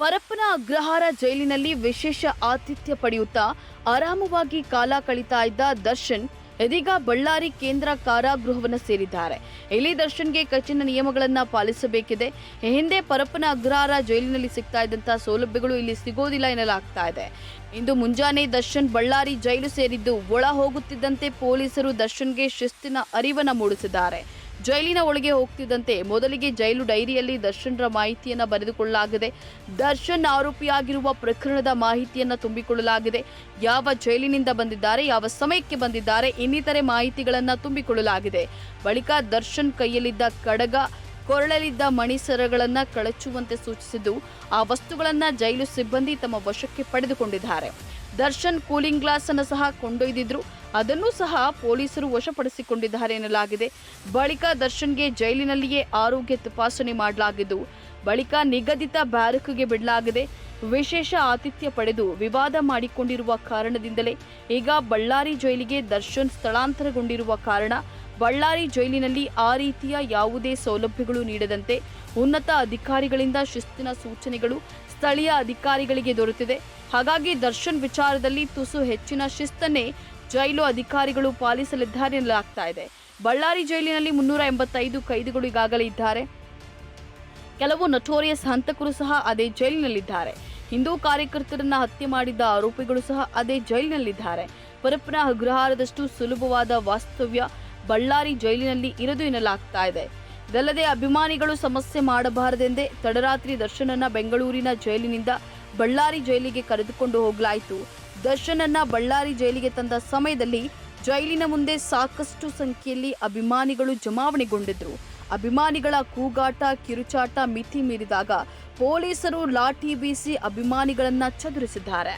ಪರಪ್ಪನ ಅಗ್ರಹಾರ ಜೈಲಿನಲ್ಲಿ ವಿಶೇಷ ಆತಿಥ್ಯ ಪಡೆಯುತ್ತಾ ಆರಾಮವಾಗಿ ಕಾಲ ಕಳೀತಾ ಇದ್ದ ದರ್ಶನ್ ಇದೀಗ ಬಳ್ಳಾರಿ ಕೇಂದ್ರ ಕಾರಾಗೃಹವನ್ನು ಸೇರಿದ್ದಾರೆ. ಇಲ್ಲಿ ದರ್ಶನ್ಗೆ ಕಠಿಣ ನಿಯಮಗಳನ್ನು ಪಾಲಿಸಬೇಕಿದೆ. ಹಿಂದೆ ಪರಪ್ಪನ ಅಗ್ರಹಾರ ಜೈಲಿನಲ್ಲಿ ಸಿಗ್ತಾ ಇದ್ದಂತಹ ಸೌಲಭ್ಯಗಳು ಇಲ್ಲಿ ಸಿಗೋದಿಲ್ಲ ಎನ್ನಲಾಗ್ತಾ ಇದೆ. ಇಂದು ಮುಂಜಾನೆ ದರ್ಶನ್ ಬಳ್ಳಾರಿ ಜೈಲು ಸೇರಿದ್ದು ಒಳ ಹೋಗುತ್ತಿದ್ದಂತೆ ಪೊಲೀಸರು ದರ್ಶನ್ಗೆ ಶಿಸ್ತಿನ ಅರಿವನ್ನು ಮೂಡಿಸಿದ್ದಾರೆ. ಜೈಲಿನ ಒಳಗೆ ಹೋಗ್ತಿದ್ದಂತೆ ಮೊದಲಿಗೆ ಜೈಲು ಡೈರಿಯಲ್ಲಿ ದರ್ಶನ್ರ ಮಾಹಿತಿಯನ್ನ ಬರೆದುಕೊಳ್ಳಲಾಗಿದೆ. ದರ್ಶನ್ ಆರೋಪಿಯಾಗಿರುವ ಪ್ರಕರಣದ ಮಾಹಿತಿಯನ್ನ ತುಂಬಿಕೊಳ್ಳಲಾಗಿದೆ. ಯಾವ ಜೈಲಿನಿಂದ ಬಂದಿದ್ದಾರೆ, ಯಾವ ಸಮಯಕ್ಕೆ ಬಂದಿದ್ದಾರೆ, ಇನ್ನಿತರೆ ಮಾಹಿತಿಗಳನ್ನ ತುಂಬಿಕೊಳ್ಳಲಾಗಿದೆ. ಬಳಿಕ ದರ್ಶನ್ ಕೈಯಲ್ಲಿದ್ದ ಕಡಗ, ಕೊರಳಲಿದ್ದ ಮಣಿಸರಗಳನ್ನ ಕಳಚುವಂತೆ ಸೂಚಿಸಿದ್ದು, ಆ ವಸ್ತುಗಳನ್ನ ಜೈಲು ಸಿಬ್ಬಂದಿ ತಮ್ಮ ವಶಕ್ಕೆ ಪಡೆದುಕೊಂಡಿದ್ದಾರೆ. ದರ್ಶನ್ ಕೂಲಿಂಗ್ ಗ್ಲಾಸ್ ಅನ್ನು ಸಹ ಕೊಂಡೊಯ್ದಿದ್ರು. ಅದನ್ನು ಸಹ ಪೊಲೀಸರು ವಶಪಡಿಸಿಕೊಂಡಿದ್ದಾರೆ ಎನ್ನಲಾಗಿದೆ. ಬಳಿಕ ದರ್ಶನ್ಗೆ ಜೈಲಿನಲ್ಲಿಯೇ ಆರೋಗ್ಯ ತಪಾಸಣೆ ಮಾಡಲಾಗಿದ್ದು, ಬಳಿಕ ನಿಗದಿತ ಬ್ಯಾರಕ್ಗೆ ಬಿಡಲಾಗಿದೆ. ವಿಶೇಷ ಆತಿಥ್ಯ ಪಡೆದು ವಿವಾದ ಮಾಡಿಕೊಂಡಿರುವ ಕಾರಣದಿಂದಲೇ ಈಗ ಬಳ್ಳಾರಿ ಜೈಲಿಗೆ ದರ್ಶನ್ ಸ್ಥಳಾಂತರಗೊಂಡಿರುವ ಕಾರಣ ಬಳ್ಳಾರಿ ಜೈಲಿನಲ್ಲಿ ಆ ರೀತಿಯ ಯಾವುದೇ ಸೌಲಭ್ಯಗಳು ನೀಡದಂತೆ ಉನ್ನತ ಅಧಿಕಾರಿಗಳಿಂದ ಶಿಸ್ತಿನ ಸೂಚನೆಗಳು ಸ್ಥಳೀಯ ಅಧಿಕಾರಿಗಳಿಗೆ ದೊರೆತಿದೆ. ಹಾಗಾಗಿ ದರ್ಶನ್ ವಿಚಾರದಲ್ಲಿ ತುಸು ಹೆಚ್ಚಿನ ಶಿಸ್ತನ್ನೇ ಜೈಲು ಅಧಿಕಾರಿಗಳು ಪಾಲಿಸಲಿದ್ದಾರೆ ಎನ್ನಲಾಗ್ತಾ ಇದೆ. ಬಳ್ಳಾರಿ ಜೈಲಿನಲ್ಲಿ ಮುನ್ನೂರ ಎಂಬತ್ತೈದು ಕೈದಿಗಳು ಈಗಾಗಲೇ ಇದ್ದಾರೆ. ಕೆಲವು ನಟೋರಿಯಸ್ ಹಂತಕರು ಸಹ ಅದೇ ಜೈಲಿನಲ್ಲಿದ್ದಾರೆ. ಹಿಂದೂ ಕಾರ್ಯಕರ್ತರನ್ನ ಹತ್ಯೆ ಮಾಡಿದ್ದ ಆರೋಪಿಗಳು ಸಹ ಅದೇ ಜೈಲಿನಲ್ಲಿದ್ದಾರೆ. ಪರಪ್ಪನ ಅಗ್ರಹಾರದಷ್ಟು ಸುಲಭವಾದ ವಾಸ್ತವ್ಯ ಬಳ್ಳಾರಿ ಜೈಲಿನಲ್ಲಿ ಇರದು ಎನ್ನಲಾಗ್ತಾ ಇದೆ. ಇದಲ್ಲದೆ ಅಭಿಮಾನಿಗಳು ಸಮಸ್ಯೆ ಮಾಡಬಾರದೆಂದೇ ತಡರಾತ್ರಿ ದರ್ಶನನ್ನ ಬೆಂಗಳೂರಿನ ಜೈಲಿನಿಂದ ಬಳ್ಳಾರಿ ಜೈಲಿಗೆ ಕರೆದುಕೊಂಡು ಹೋಗಲಾಯಿತು. ದರ್ಶನನ್ನ ಬಳ್ಳಾರಿ ಜೈಲಿಗೆ ತಂದ ಸಮಯದಲ್ಲಿ ಜೈಲಿನ ಮುಂದೆ ಸಾಕಷ್ಟು ಸಂಖ್ಯೆಯಲ್ಲಿ ಅಭಿಮಾನಿಗಳು ಜಮಾವಣೆಗೊಂಡಿದ್ರು. ಅಭಿಮಾನಿಗಳ ಕೂಗಾಟ, ಕಿರುಚಾಟ ಮಿತಿ ಮೀರಿದಾಗ ಪೊಲೀಸರು ಲಾಠಿ ಬೀಸಿ ಅಭಿಮಾನಿಗಳನ್ನ ಚದುರಿಸಿದ್ದಾರೆ.